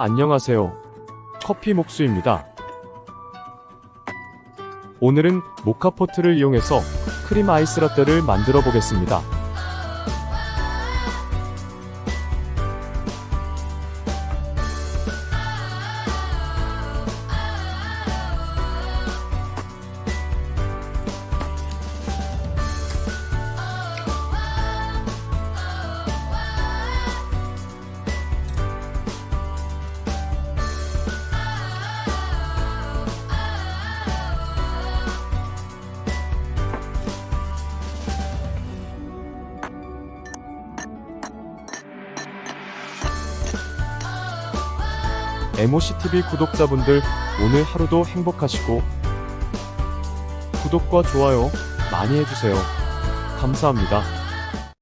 안녕하세요. 커피 목수입니다. 오늘은 모카포트를 이용해서 크림 아이스 라떼를 만들어 보겠습니다. MOCTV 구독자분들 오늘 하루도 행복하시고 구독과 좋아요 많이 해주세요. 감사합니다.